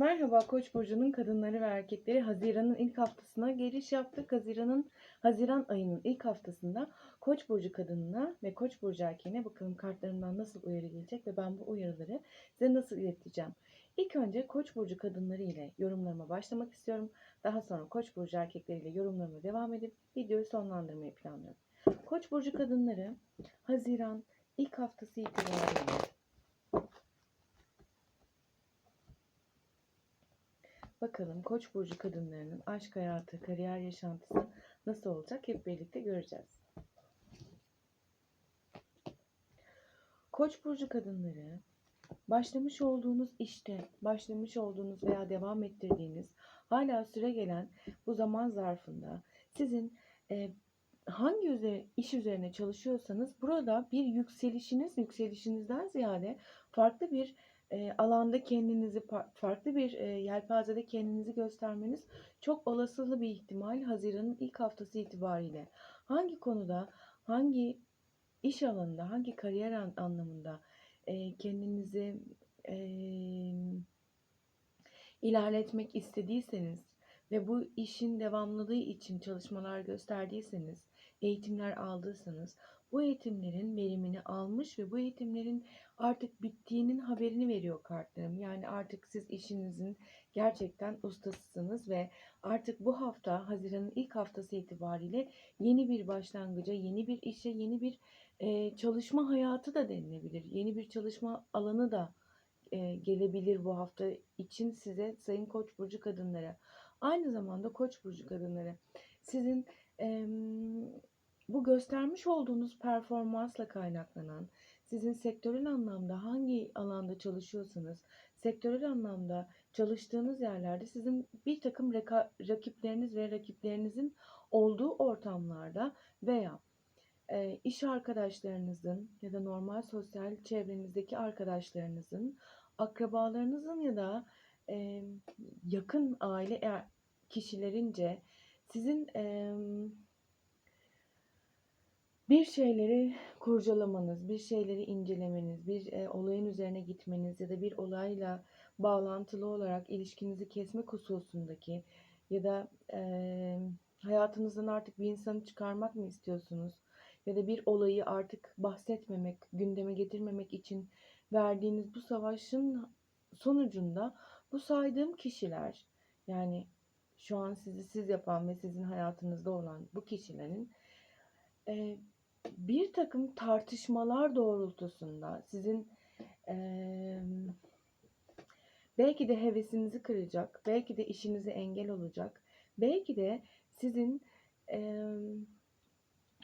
Merhaba Koç burcunun kadınları ve erkekleri Haziran'ın ilk haftasına giriş yaptık. Haziran'ın Haziran ayının ilk haftasında Koç burcu kadınına ve Koç burcu erkeğine bakalım kartlarımdan nasıl uyarı gelecek ve ben bu uyarıları size nasıl ileteceğim. İlk önce Koç burcu kadınları ile yorumlarıma başlamak istiyorum. Daha sonra Koç burcu erkekleriyle yorumlarıma devam edip videoyu sonlandırmayı planlıyorum. Koç burcu kadınları Haziran ilk haftası itibariyle Bakalım Koç burcu kadınlarının aşk hayatı, kariyer yaşantısı nasıl olacak hep birlikte göreceğiz. Koç burcu kadınları başlamış olduğunuz işte, başlamış olduğunuz veya devam ettirdiğiniz hala süre gelen bu zaman zarfında sizin e, hangi üzeri, iş üzerine çalışıyorsanız burada bir yükselişiniz, yükselişinizden ziyade farklı bir e, alanda kendinizi fa- farklı bir e, yelpazede kendinizi göstermeniz çok olasılı bir ihtimal Haziran'ın ilk haftası itibariyle. Hangi konuda, hangi iş alanında, hangi kariyer an- anlamında e, kendinizi e, ilerletmek istediyseniz ve bu işin devamlılığı için çalışmalar gösterdiyseniz, eğitimler aldıysanız bu eğitimlerin verimini almış ve bu eğitimlerin artık bittiğinin haberini veriyor kartlarım. Yani artık siz işinizin gerçekten ustasısınız ve artık bu hafta Haziran'ın ilk haftası itibariyle yeni bir başlangıca, yeni bir işe, yeni bir e, çalışma hayatı da denilebilir. Yeni bir çalışma alanı da e, gelebilir bu hafta için size Sayın Koç burcu kadınlara. Aynı zamanda Koç burcu kadınları sizin em, bu göstermiş olduğunuz performansla kaynaklanan, sizin sektörel anlamda hangi alanda çalışıyorsanız, sektörel anlamda çalıştığınız yerlerde sizin bir takım rakipleriniz ve rakiplerinizin olduğu ortamlarda veya e, iş arkadaşlarınızın ya da normal sosyal çevrenizdeki arkadaşlarınızın, akrabalarınızın ya da e, yakın aile er- kişilerince sizin e, bir şeyleri kurcalamanız, bir şeyleri incelemeniz, bir e, olayın üzerine gitmeniz ya da bir olayla bağlantılı olarak ilişkinizi kesmek hususundaki ya da e, hayatınızdan artık bir insanı çıkarmak mı istiyorsunuz? Ya da bir olayı artık bahsetmemek, gündeme getirmemek için verdiğiniz bu savaşın sonucunda bu saydığım kişiler yani şu an sizi siz yapan ve sizin hayatınızda olan bu kişilerin bir takım tartışmalar doğrultusunda sizin eee, belki de hevesinizi kıracak, belki de işinize engel olacak, belki de sizin eee,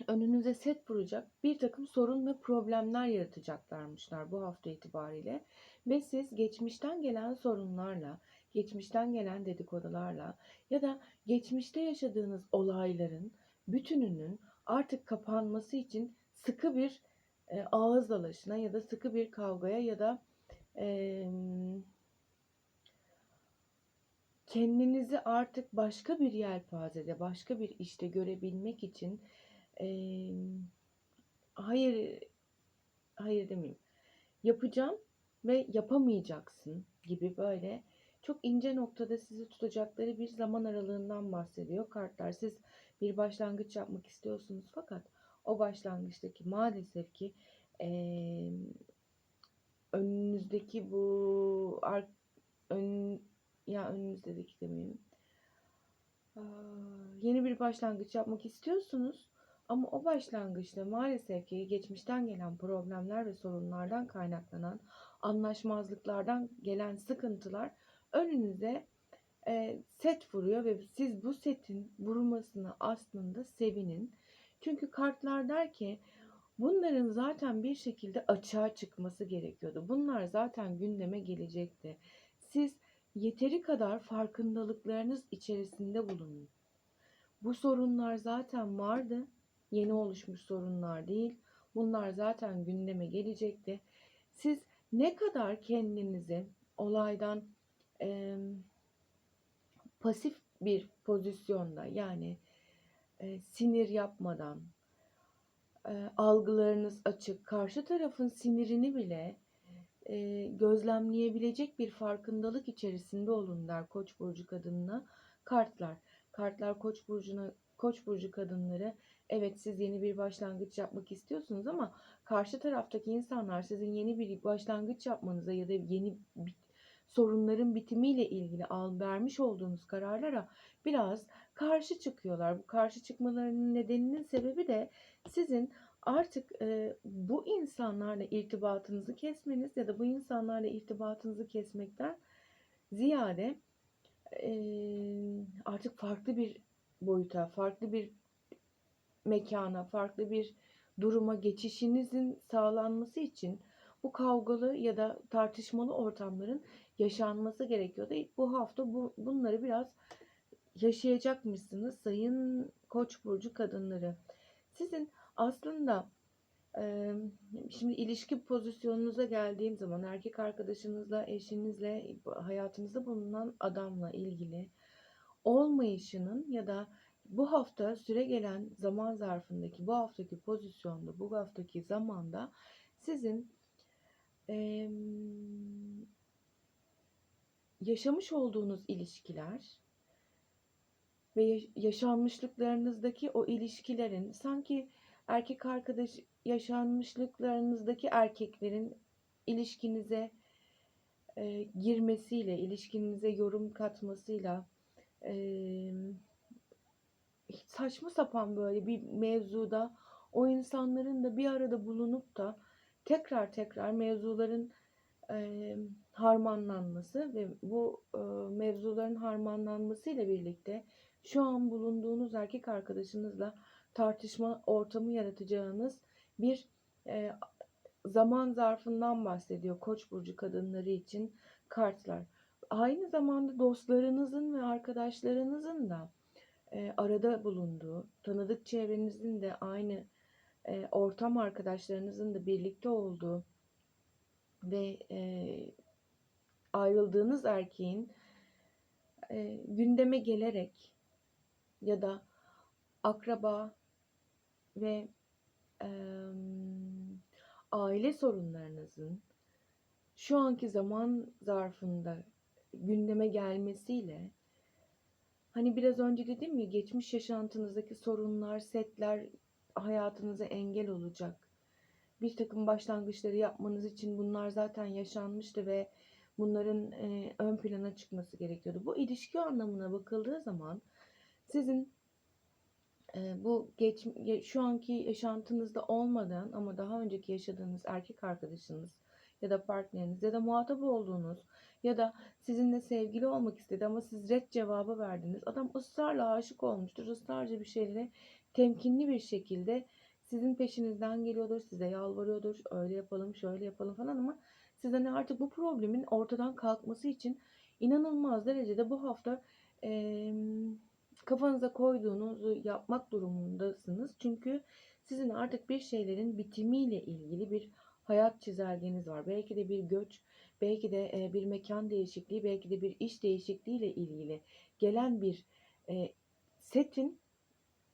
önünüze set vuracak bir takım sorun ve problemler yaratacaklarmışlar bu hafta itibariyle. Ve siz geçmişten gelen sorunlarla, geçmişten gelen dedikodularla ya da geçmişte yaşadığınız olayların bütününün artık kapanması için sıkı bir e, ağız dalaşına ya da sıkı bir kavgaya ya da e, kendinizi artık başka bir yelpazede, başka bir işte görebilmek için e, hayır hayır demeyeyim yapacağım ve yapamayacaksın gibi böyle çok ince noktada sizi tutacakları bir zaman aralığından bahsediyor kartlar. Siz bir başlangıç yapmak istiyorsunuz fakat o başlangıçtaki maalesef ki eee, önünüzdeki bu ar- ön, ya önünüzdeki demeyeyim. Aa, Yeni bir başlangıç yapmak istiyorsunuz ama o başlangıçta maalesef ki geçmişten gelen problemler ve sorunlardan kaynaklanan anlaşmazlıklardan gelen sıkıntılar önünüze e, set vuruyor ve siz bu setin vurmasına aslında sevinin. Çünkü kartlar der ki bunların zaten bir şekilde açığa çıkması gerekiyordu. Bunlar zaten gündeme gelecekti. Siz yeteri kadar farkındalıklarınız içerisinde bulunun. Bu sorunlar zaten vardı. Yeni oluşmuş sorunlar değil. Bunlar zaten gündeme gelecekti. Siz ne kadar kendinizi olaydan em, pasif bir pozisyonda yani e, sinir yapmadan e, algılarınız açık karşı tarafın sinirini bile e, gözlemleyebilecek bir farkındalık içerisinde olun der Koç burcu kadınına kartlar. Kartlar Koç burcuna Koç burcu kadınları evet siz yeni bir başlangıç yapmak istiyorsunuz ama karşı taraftaki insanlar sizin yeni bir başlangıç yapmanıza ya da yeni sorunların bitimiyle ilgili al vermiş olduğunuz kararlara biraz karşı çıkıyorlar. Bu karşı çıkmalarının nedeninin sebebi de sizin artık e, bu insanlarla irtibatınızı kesmeniz ya da bu insanlarla irtibatınızı kesmekten ziyade e, artık farklı bir boyuta, farklı bir mekana, farklı bir duruma geçişinizin sağlanması için bu kavgalı ya da tartışmalı ortamların yaşanması gerekiyordu. Bu hafta bu, bunları biraz yaşayacakmışsınız sayın Koç burcu kadınları. Sizin aslında e, şimdi ilişki pozisyonunuza geldiğim zaman erkek arkadaşınızla, eşinizle, hayatınızda bulunan adamla ilgili olmayışının ya da bu hafta süre gelen zaman zarfındaki bu haftaki pozisyonda, bu haftaki zamanda sizin e, yaşamış olduğunuz ilişkiler ve yaşanmışlıklarınızdaki o ilişkilerin sanki erkek arkadaş yaşanmışlıklarınızdaki erkeklerin ilişkinize e, girmesiyle, ilişkinize yorum katmasıyla e, saçma sapan böyle bir mevzuda o insanların da bir arada bulunup da tekrar tekrar mevzuların e, harmanlanması ve bu e, mevzuların harmanlanması ile birlikte şu an bulunduğunuz erkek arkadaşınızla tartışma ortamı yaratacağınız bir e, zaman zarfından bahsediyor Koç burcu kadınları için kartlar. Aynı zamanda dostlarınızın ve arkadaşlarınızın da e, arada bulunduğu, tanıdık çevrenizin de aynı e, ortam arkadaşlarınızın da birlikte olduğu ve e, ayrıldığınız erkeğin e, gündeme gelerek ya da akraba ve e, aile sorunlarınızın şu anki zaman zarfında gündeme gelmesiyle hani biraz önce dedim ya geçmiş yaşantınızdaki sorunlar, setler hayatınıza engel olacak. Bir takım başlangıçları yapmanız için bunlar zaten yaşanmıştı ve bunların e, ön plana çıkması gerekiyordu. Bu ilişki anlamına bakıldığı zaman sizin e, bu geç, şu anki yaşantınızda olmadan ama daha önceki yaşadığınız erkek arkadaşınız ya da partneriniz ya da muhatap olduğunuz ya da sizinle sevgili olmak istedi ama siz red cevabı verdiniz. Adam ısrarla aşık olmuştur. ısrarca bir şeylere temkinli bir şekilde sizin peşinizden geliyordur. Size yalvarıyordur. Öyle yapalım şöyle yapalım falan ama siz hani artık bu problemin ortadan kalkması için inanılmaz derecede bu hafta e, kafanıza koyduğunuzu yapmak durumundasınız. Çünkü sizin artık bir şeylerin bitimiyle ilgili bir hayat çizelgeniz var. Belki de bir göç, belki de bir mekan değişikliği, belki de bir iş değişikliği ile ilgili gelen bir setin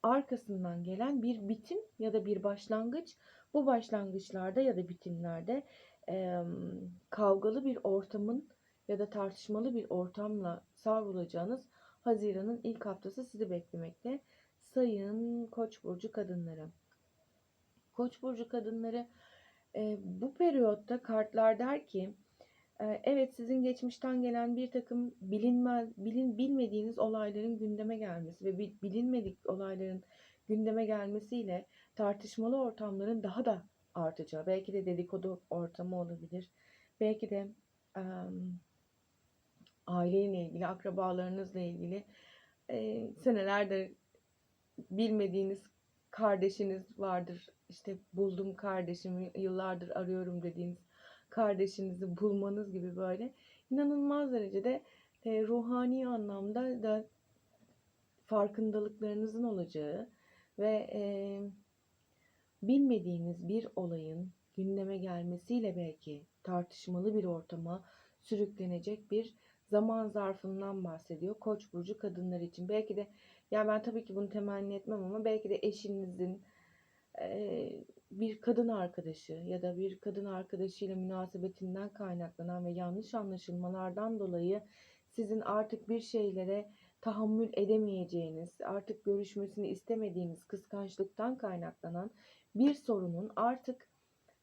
arkasından gelen bir bitim ya da bir başlangıç. Bu başlangıçlarda ya da bitimlerde kavgalı bir ortamın ya da tartışmalı bir ortamla savrulacağınız Haziran'ın ilk haftası sizi beklemekte. Sayın Koç burcu kadınları. Koç burcu kadınları e, bu periyotta kartlar der ki e, evet sizin geçmişten gelen bir takım bilinmez bilin bilmediğiniz olayların gündeme gelmesi ve bilinmedik olayların gündeme gelmesiyle tartışmalı ortamların daha da artacağı belki de dedikodu ortamı olabilir belki de um, aileyle ilgili, akrabalarınızla ilgili e, senelerdir bilmediğiniz kardeşiniz vardır. İşte buldum kardeşimi, yıllardır arıyorum dediğiniz kardeşinizi bulmanız gibi böyle inanılmaz derecede e, ruhani anlamda da farkındalıklarınızın olacağı ve e, bilmediğiniz bir olayın gündeme gelmesiyle belki tartışmalı bir ortama sürüklenecek bir zaman zarfından bahsediyor. Koç burcu kadınlar için. Belki de ya ben tabii ki bunu temenni etmem ama belki de eşinizin eee, bir kadın arkadaşı ya da bir kadın arkadaşıyla münasebetinden kaynaklanan ve yanlış anlaşılmalardan dolayı sizin artık bir şeylere tahammül edemeyeceğiniz, artık görüşmesini istemediğiniz kıskançlıktan kaynaklanan bir sorunun artık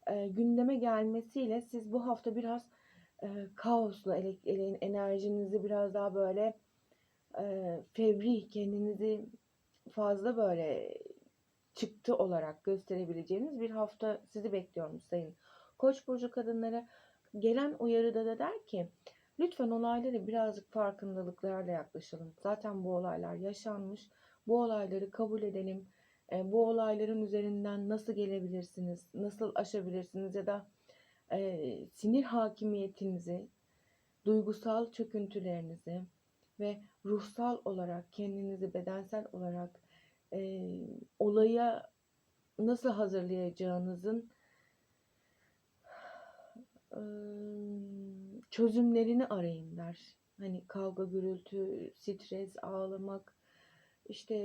eee, gündeme gelmesiyle siz bu hafta biraz eee, kaosla ele- enerjinizi biraz daha böyle eee, fevri, kendinizi fazla böyle çıktı olarak gösterebileceğiniz bir hafta sizi bekliyorum sayın Koç burcu kadınları. Gelen uyarıda da der ki lütfen olaylara birazcık farkındalıklarla yaklaşalım. Zaten bu olaylar yaşanmış. Bu olayları kabul edelim. E, bu olayların üzerinden nasıl gelebilirsiniz, nasıl aşabilirsiniz ya da e, sinir hakimiyetinizi, duygusal çöküntülerinizi ve ruhsal olarak kendinizi bedensel olarak e, olaya nasıl hazırlayacağınızın e, çözümlerini arayın der. Hani kavga, gürültü, stres, ağlamak, işte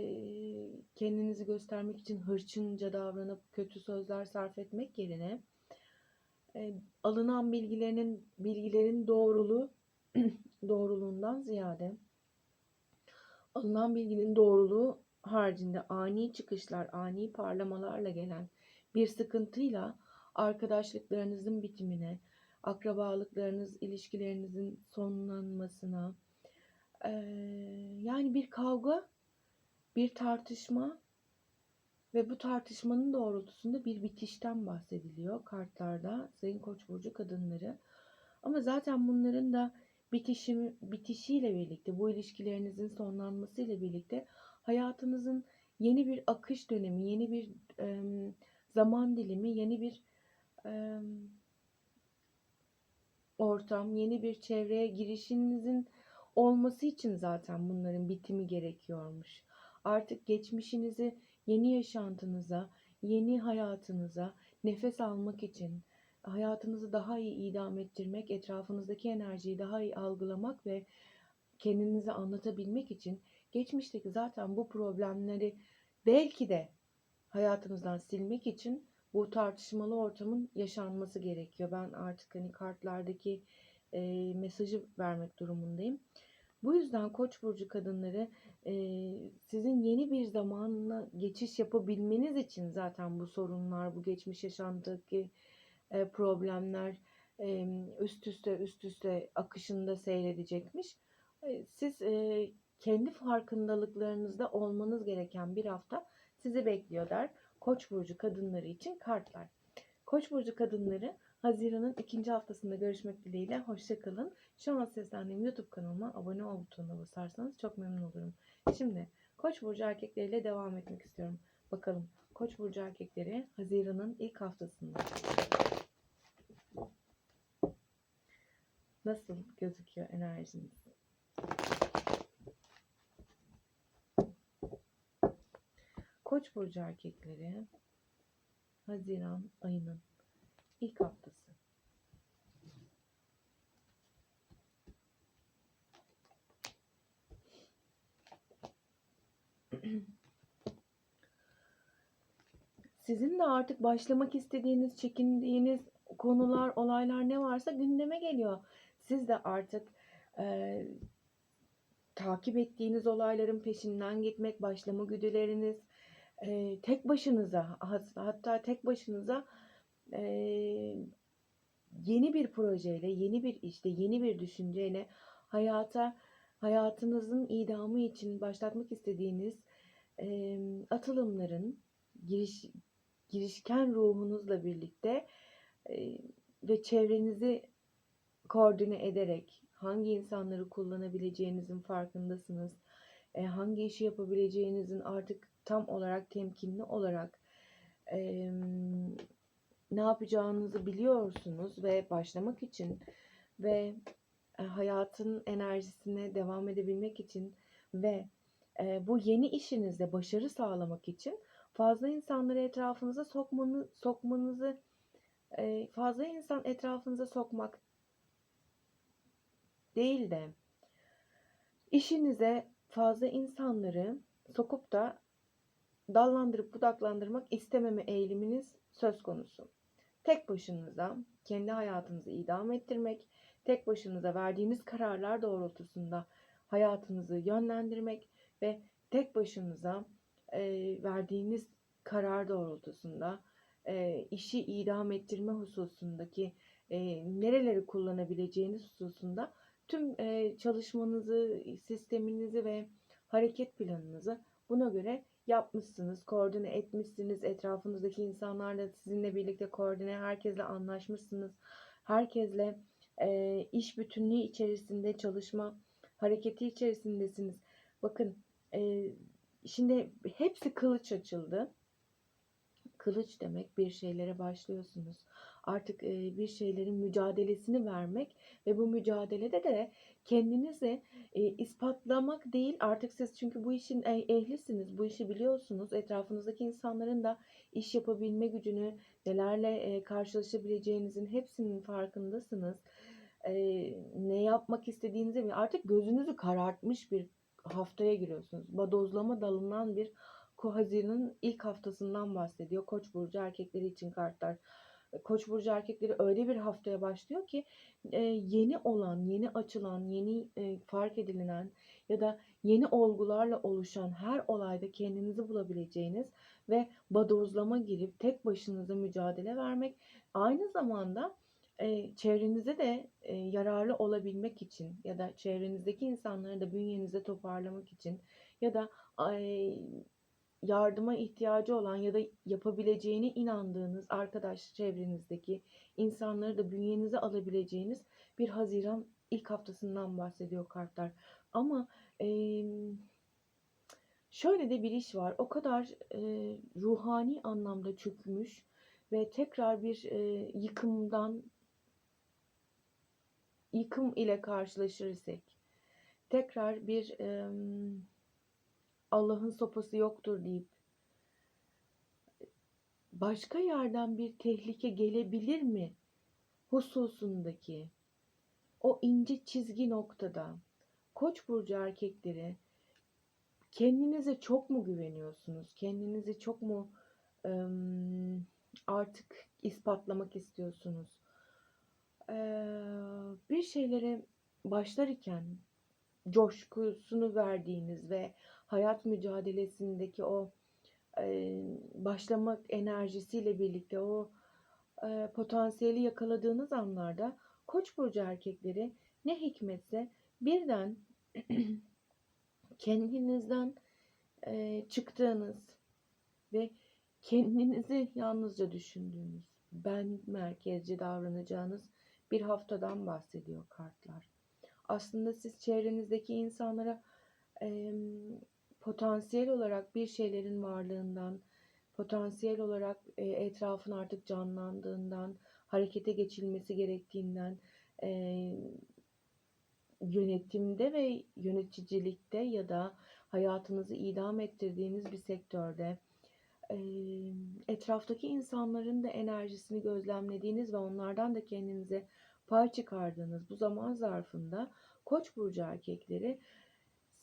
kendinizi göstermek için hırçınca davranıp kötü sözler sarf etmek yerine e, alınan bilgilerin bilgilerin doğruluğu doğruluğundan ziyade alınan bilginin doğruluğu haricinde ani çıkışlar, ani parlamalarla gelen bir sıkıntıyla arkadaşlıklarınızın bitimine, akrabalıklarınız, ilişkilerinizin sonlanmasına, yani bir kavga, bir tartışma ve bu tartışmanın doğrultusunda bir bitişten bahsediliyor kartlarda Sayın Koç burcu kadınları. Ama zaten bunların da bitişim bitişiyle birlikte, bu ilişkilerinizin sonlanmasıyla birlikte hayatınızın yeni bir akış dönemi, yeni bir em, zaman dilimi, yeni bir em, ortam, yeni bir çevreye girişinizin olması için zaten bunların bitimi gerekiyormuş. Artık geçmişinizi yeni yaşantınıza, yeni hayatınıza nefes almak için, hayatınızı daha iyi idame ettirmek, etrafınızdaki enerjiyi daha iyi algılamak ve kendinizi anlatabilmek için geçmişteki zaten bu problemleri belki de hayatınızdan silmek için bu tartışmalı ortamın yaşanması gerekiyor. Ben artık hani kartlardaki e, mesajı vermek durumundayım. Bu yüzden Koç burcu kadınları e, sizin yeni bir zamanla geçiş yapabilmeniz için zaten bu sorunlar, bu geçmiş yaşamdaki e, problemler e, üst üste üst üste akışında seyredecekmiş. E, Siz e, kendi farkındalıklarınızda olmanız gereken bir hafta sizi bekliyor der. Koç burcu kadınları için kartlar. Koç burcu kadınları Haziran'ın ikinci haftasında görüşmek dileğiyle. Hoşçakalın. Şu an seslendiğim YouTube kanalıma abone ol butonuna basarsanız çok memnun olurum. Şimdi Koç burcu erkekleriyle devam etmek istiyorum. Bakalım Koç burcu erkekleri Haziran'ın ilk haftasında nasıl gözüküyor enerjiniz? Koç burcu erkekleri Haziran ayının ilk haftası. Sizin de artık başlamak istediğiniz, çekindiğiniz konular, olaylar ne varsa gündeme geliyor. Siz de artık eee, takip ettiğiniz olayların peşinden gitmek, başlama güdüleriniz, eee, tek başınıza, hat- hatta tek başınıza eee, yeni bir projeyle, yeni bir işte, yeni bir düşünceyle hayata, hayatınızın idamı için başlatmak istediğiniz eee, atılımların giriş, girişken ruhunuzla birlikte eee, ve çevrenizi koordine ederek hangi insanları kullanabileceğinizin farkındasınız. E, hangi işi yapabileceğinizin artık tam olarak temkinli olarak e, ne yapacağınızı biliyorsunuz ve başlamak için ve e, hayatın enerjisine devam edebilmek için ve e, bu yeni işinizde başarı sağlamak için fazla insanları etrafınıza sokmanı, sokmanızı e, fazla insan etrafınıza sokmak değil de işinize fazla insanları sokup da dallandırıp budaklandırmak istememe eğiliminiz söz konusu. Tek başınıza kendi hayatınızı idame ettirmek, tek başınıza verdiğiniz kararlar doğrultusunda hayatınızı yönlendirmek ve tek başınıza e, verdiğiniz karar doğrultusunda e, işi idam ettirme hususundaki e, nereleri kullanabileceğiniz hususunda tüm e, çalışmanızı, sisteminizi ve hareket planınızı buna göre yapmışsınız, koordine etmişsiniz. Etrafınızdaki insanlarla sizinle birlikte koordine, herkesle anlaşmışsınız. Herkesle e, iş bütünlüğü içerisinde çalışma hareketi içerisindesiniz. Bakın e, şimdi hepsi kılıç açıldı. Kılıç demek bir şeylere başlıyorsunuz. Artık e, bir şeylerin mücadelesini vermek ve bu mücadelede de kendinizi e, ispatlamak değil. Artık siz çünkü bu işin e, ehlisiniz, bu işi biliyorsunuz. Etrafınızdaki insanların da iş yapabilme gücünü, nelerle e, karşılaşabileceğinizin hepsinin farkındasınız. E, ne yapmak istediğinizi artık gözünüzü karartmış bir haftaya giriyorsunuz. Badozlama dalından bir Haziran'ın ilk haftasından bahsediyor. Koç burcu erkekleri için kartlar. Koç burcu erkekleri öyle bir haftaya başlıyor ki e, yeni olan, yeni açılan, yeni e, fark edilen ya da yeni olgularla oluşan her olayda kendinizi bulabileceğiniz ve badozlama girip tek başınıza mücadele vermek aynı zamanda e, çevrenize de e, yararlı olabilmek için ya da çevrenizdeki insanları da bünyenize toparlamak için ya da ay, yardıma ihtiyacı olan ya da yapabileceğine inandığınız arkadaş çevrenizdeki insanları da bünyenize alabileceğiniz bir Haziran ilk haftasından bahsediyor kartlar. Ama e, şöyle de bir iş var. O kadar e, ruhani anlamda çökmüş ve tekrar bir e, yıkımdan yıkım ile karşılaşır isek tekrar bir e, Allah'ın sopası yoktur deyip başka yerden bir tehlike gelebilir mi hususundaki o ince çizgi noktada Koç burcu erkekleri kendinize çok mu güveniyorsunuz? Kendinizi çok mu artık ispatlamak istiyorsunuz? Bir şeylere başlar iken coşkusunu verdiğiniz ve hayat mücadelesindeki o e, başlamak enerjisiyle birlikte o e, potansiyeli yakaladığınız anlarda Koç burcu erkekleri ne hikmetse birden kendinizden e, çıktığınız ve kendinizi yalnızca düşündüğünüz, ben merkezci davranacağınız bir haftadan bahsediyor kartlar. Aslında siz çevrenizdeki insanlara e, potansiyel olarak bir şeylerin varlığından, potansiyel olarak e, etrafın artık canlandığından, harekete geçilmesi gerektiğinden, e, yönetimde ve yöneticilikte ya da hayatınızı idam ettirdiğiniz bir sektörde e, etraftaki insanların da enerjisini gözlemlediğiniz ve onlardan da kendinize pay çıkardığınız bu zaman zarfında Koç burcu erkekleri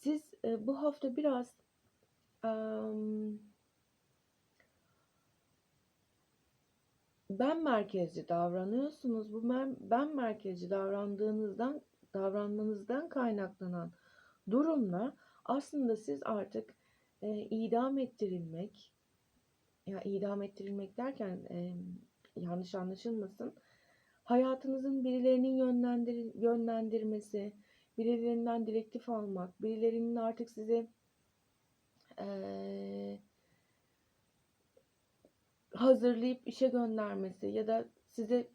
siz e, bu hafta biraz um, ben merkezci davranıyorsunuz. Bu ben merkezci davrandığınızdan davranmanızdan kaynaklanan durumla aslında siz artık e, idam ettirilmek ya idam ettirilmek derken e, yanlış anlaşılmasın hayatınızın birilerinin yönlendir yönlendirmesi, birilerinden direktif almak, birilerinin artık size e, hazırlayıp işe göndermesi ya da size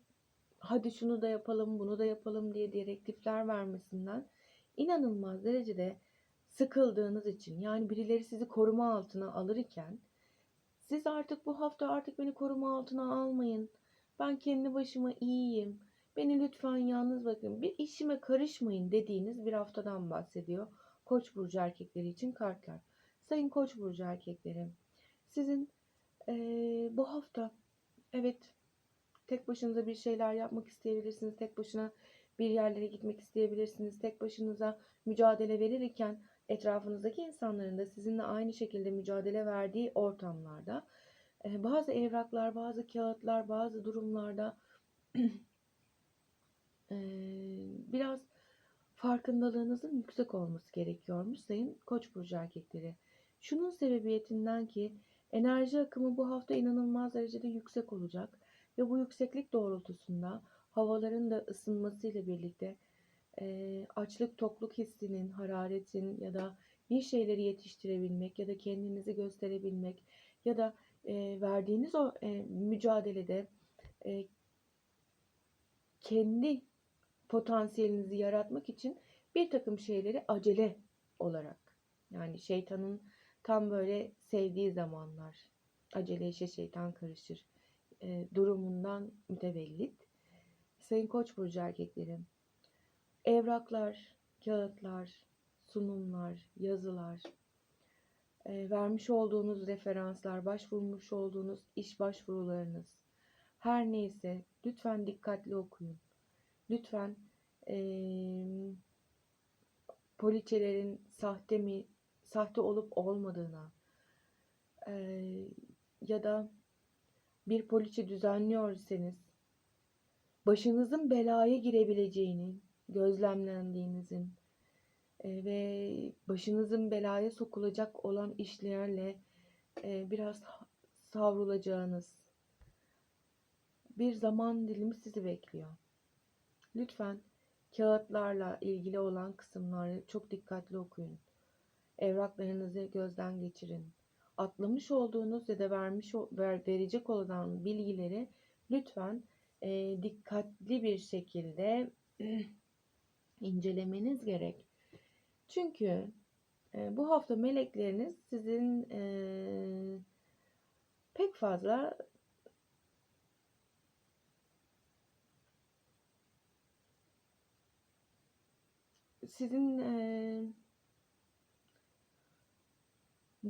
hadi şunu da yapalım, bunu da yapalım diye direktifler vermesinden inanılmaz derecede sıkıldığınız için yani birileri sizi koruma altına alır iken siz artık bu hafta artık beni koruma altına almayın. Ben kendi başıma iyiyim. Beni lütfen yalnız bakın. Bir işime karışmayın dediğiniz bir haftadan bahsediyor. Koç burcu erkekleri için kartlar. Sayın Koç burcu erkekleri, sizin ee, bu hafta evet tek başınıza bir şeyler yapmak isteyebilirsiniz. Tek başına bir yerlere gitmek isteyebilirsiniz. Tek başınıza mücadele verirken etrafınızdaki insanların da sizinle aynı şekilde mücadele verdiği ortamlarda bazı evraklar, bazı kağıtlar, bazı durumlarda biraz farkındalığınızın yüksek olması gerekiyormuş sayın Koç burcu erkekleri. Şunun sebebiyetinden ki enerji akımı bu hafta inanılmaz derecede yüksek olacak ve bu yükseklik doğrultusunda havaların da ısınmasıyla birlikte e, açlık tokluk hissinin, hararetin ya da bir şeyleri yetiştirebilmek ya da kendinizi gösterebilmek ya da e, verdiğiniz o e, mücadelede e, kendi potansiyelinizi yaratmak için bir takım şeyleri acele olarak yani şeytanın tam böyle sevdiği zamanlar acele işe şeytan karışır e, durumundan mütevellit. Sayın Koç burcu erkekleri evraklar, kağıtlar, sunumlar, yazılar, e, vermiş olduğunuz referanslar, başvurmuş olduğunuz iş başvurularınız, her neyse lütfen dikkatli okuyun. Lütfen e, poliçelerin sahte mi, sahte olup olmadığına e, ya da bir poliçe düzenliyorsanız başınızın belaya girebileceğini gözlemlendiğinizin e, ve başınızın belaya sokulacak olan işlerle e, biraz savrulacağınız bir zaman dilimi sizi bekliyor. Lütfen kağıtlarla ilgili olan kısımları çok dikkatli okuyun. Evraklarınızı gözden geçirin. Atlamış olduğunuz ya da vermiş ver, verecek olan bilgileri lütfen e, dikkatli bir şekilde incelemeniz gerek. Çünkü e, bu hafta melekleriniz sizin e, pek fazla sizin e,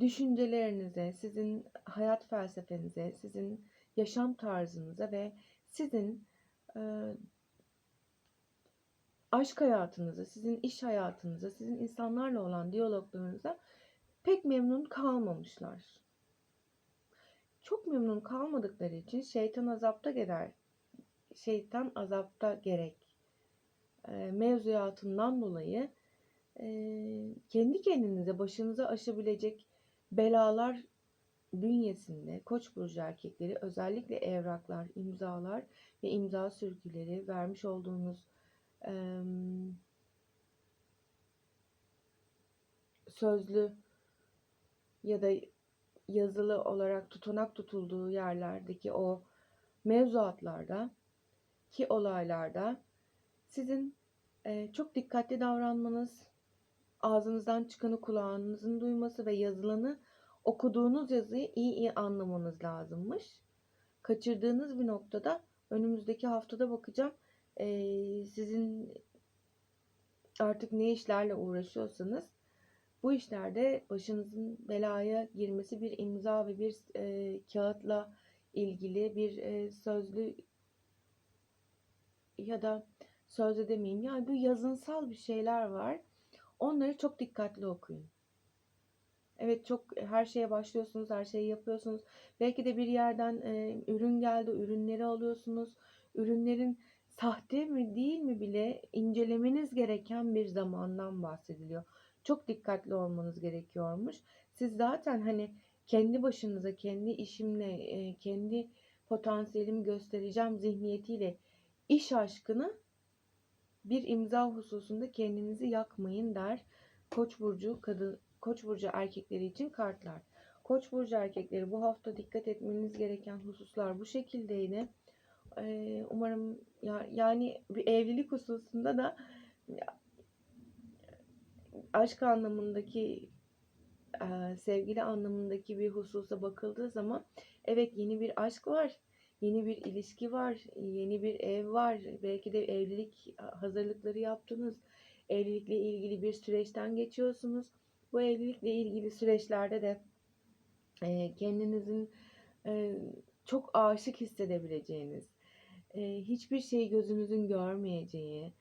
düşüncelerinize, sizin hayat felsefenize, sizin yaşam tarzınıza ve sizin e, aşk hayatınıza, sizin iş hayatınıza, sizin insanlarla olan diyaloglarınıza pek memnun kalmamışlar. Çok memnun kalmadıkları için şeytan azapta gider. Şeytan azapta gerek. E, mevzuatından dolayı e, kendi kendinize başınıza aşabilecek belalar bünyesinde Koç burcu erkekleri özellikle evraklar, imzalar ve imza sürgüleri vermiş olduğunuz sözlü ya da yazılı olarak tutanak tutulduğu yerlerdeki o mevzuatlarda ki olaylarda sizin çok dikkatli davranmanız, ağzınızdan çıkanı kulağınızın duyması ve yazılanı okuduğunuz yazıyı iyi iyi anlamanız lazımmış. Kaçırdığınız bir noktada önümüzdeki haftada bakacağım sizin artık ne işlerle uğraşıyorsanız bu işlerde başınızın belaya girmesi bir imza ve bir e, kağıtla ilgili bir e, sözlü ya da sözlü demeyeyim yani bu yazınsal bir şeyler var. Onları çok dikkatli okuyun. Evet çok her şeye başlıyorsunuz, her şeyi yapıyorsunuz. Belki de bir yerden e, ürün geldi, ürünleri alıyorsunuz. Ürünlerin sahte mi değil mi bile incelemeniz gereken bir zamandan bahsediliyor. Çok dikkatli olmanız gerekiyormuş. Siz zaten hani kendi başınıza, kendi işimle, e, kendi potansiyelimi göstereceğim zihniyetiyle iş aşkını bir imza hususunda kendinizi yakmayın der. Koç burcu kadın Koç burcu erkekleri için kartlar. Koç burcu erkekleri bu hafta dikkat etmeniz gereken hususlar bu şekildeydi. Ee, umarım ya, yani bir evlilik hususunda da aşk anlamındaki e, sevgili anlamındaki bir hususa bakıldığı zaman evet yeni bir aşk var. Yeni bir ilişki var, yeni bir ev var. Belki de evlilik hazırlıkları yaptınız. Evlilikle ilgili bir süreçten geçiyorsunuz. Bu evlilikle ilgili süreçlerde de e, kendinizin e, çok aşık hissedebileceğiniz, e, hiçbir şeyi gözünüzün görmeyeceği,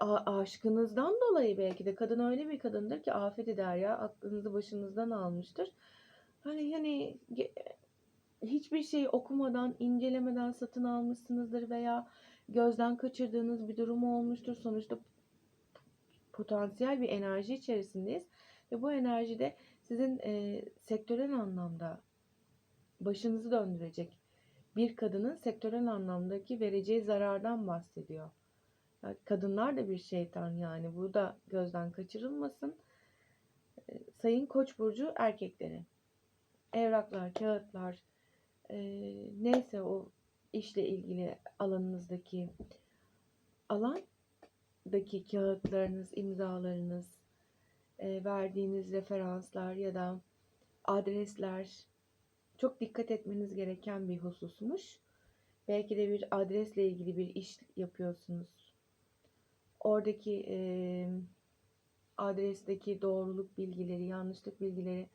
a aşkınızdan dolayı belki de kadın öyle bir kadındır ki afet eder ya, aklınızı başınızdan almıştır. Hani, hani, hiçbir şeyi okumadan, incelemeden satın almışsınızdır veya gözden kaçırdığınız bir durum olmuştur. Sonuçta potansiyel bir enerji içerisindeyiz ve bu enerji de sizin, eee, sektörel anlamda başınızı döndürecek bir kadının sektörel anlamdaki vereceği zarardan bahsediyor. Ya, kadınlar da bir şeytan yani bu da gözden kaçırılmasın. Eee, sayın Koç burcu erkekleri. Evraklar, kağıtlar, eee, neyse o işle ilgili alanınızdaki alandaki kağıtlarınız, imzalarınız, eee, verdiğiniz referanslar ya da adresler çok dikkat etmeniz gereken bir hususmuş. Belki de bir adresle ilgili bir iş yapıyorsunuz. Oradaki, emm, adresteki doğruluk bilgileri, yanlışlık bilgileri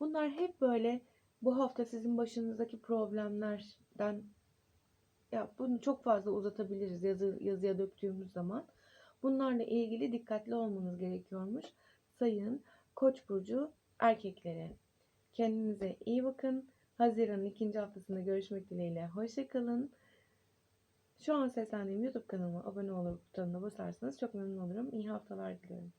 bunlar hep böyle bu hafta sizin başınızdaki problemlerden ya bunu çok fazla uzatabiliriz yazı yazıya döktüğümüz zaman. Bunlarla ilgili dikkatli olmanız gerekiyormuş sayın Koç burcu erkekleri. Kendinize iyi bakın. Haziran'ın ikinci haftasında görüşmek dileğiyle. Hoşça kalın. Şu an seslendiğim YouTube kanalıma abone olur butonuna basarsanız çok memnun olurum. İyi haftalar diliyorum.